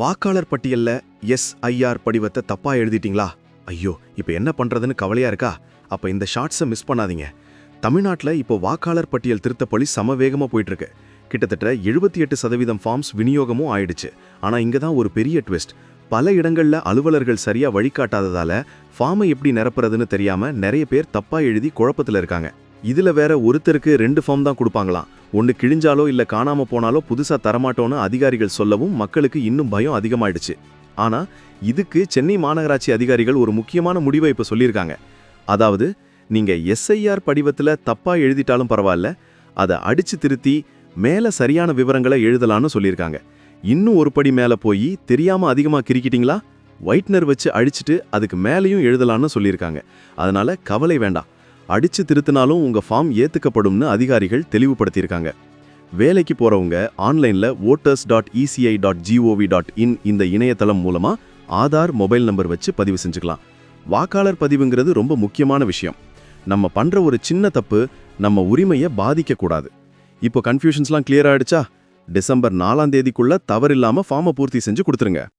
வாக்காளர் பட்டியல்ல எஸ்ஐஆர் படிவத்தை தப்பா எழுதிட்டீங்களா? ஐயோ இப்போ என்ன பண்றதுன்னு கவலையா இருக்கா? அப்ப இந்த ஷார்ட்ஸை மிஸ் பண்ணாதீங்க. தமிழ்நாட்டில் இப்போ வாக்காளர் பட்டியல் திருத்த பணி சம வேகமா போயிட்டு இருக்கு கிட்டத்தட்ட எழுபத்தி எட்டு சதவீதம் ஃபார்ம்ஸ் விநியோகமும் ஆயிடுச்சு. ஆனால் இங்கே தான் ஒரு பெரிய ட்விஸ்ட். பல இடங்கள்ல அலுவலர்கள் சரியாக வழிகாட்டாததால ஃபார்மை எப்படி நிரப்புறதுன்னு தெரியாமல் நிறைய பேர் தப்பாக எழுதி குழப்பத்தில் இருக்காங்க. இதில் வேற ஒருத்தருக்கு ரெண்டு ஃபார்ம் தான் கொடுப்பாங்களாம். ஒன்று கிழிஞ்சாலோ இல்லை காணாம போனாலோ புதுசாக தரமாட்டோன்னு அதிகாரிகள் சொல்லவும் மக்களுக்கு இன்னும் பயம் அதிகமாயிடுச்சு. ஆனால் இதுக்கு சென்னை மாநகராட்சி அதிகாரிகள் ஒரு முக்கியமான முடிவை இப்போ சொல்லியிருக்காங்க. அதாவது நீங்கள் எஸ்ஐஆர் படிவத்தில் தப்பாக எழுதிட்டாலும் பரவாயில்ல அதை அடித்து திருத்தி மேலே சரியான விவரங்களை எழுதலான்னு சொல்லியிருக்காங்க. இன்னும் ஒரு படி மேலே போய் தெரியாமல் அதிகமாக கிரிக்கிட்டிங்களா? ஒயிட்னர் வச்சு அழிச்சிட்டு அதுக்கு மேலேயும் எழுதலான்னு சொல்லியிருக்காங்க. அதனால் கவலை வேண்டாம். அடிச்சு திருத்தினாலும் உங்க ஃபார்ம் ஏத்துக்கப்படும்னு அதிகாரிகள் தெளிவுபடுத்தியிருக்காங்க. வேலைக்கு போறவங்க ஆன்லைன்ல voters dot ECI dot GOV dot in இந்த இணையதளம் மூலமா ஆதார் மொபைல் நம்பர் வச்சு பதிவு செஞ்சுக்கலாம். வாக்காளர் பதிவுங்கிறது ரொம்ப முக்கியமான விஷயம். நம்ம பண்ற ஒரு சின்ன தப்பு நம்ம உரிமையை பாதிக்கக்கூடாது. இப்போ கன்ஃபியூஷன்ஸ்லாம் கிளியர் ஆயிடுச்சா? டிசம்பர் நாலாம் தேதிக்குள்ள தவறில்லாம ஃபார்மை பூர்த்தி செஞ்சு கொடுத்துருங்க.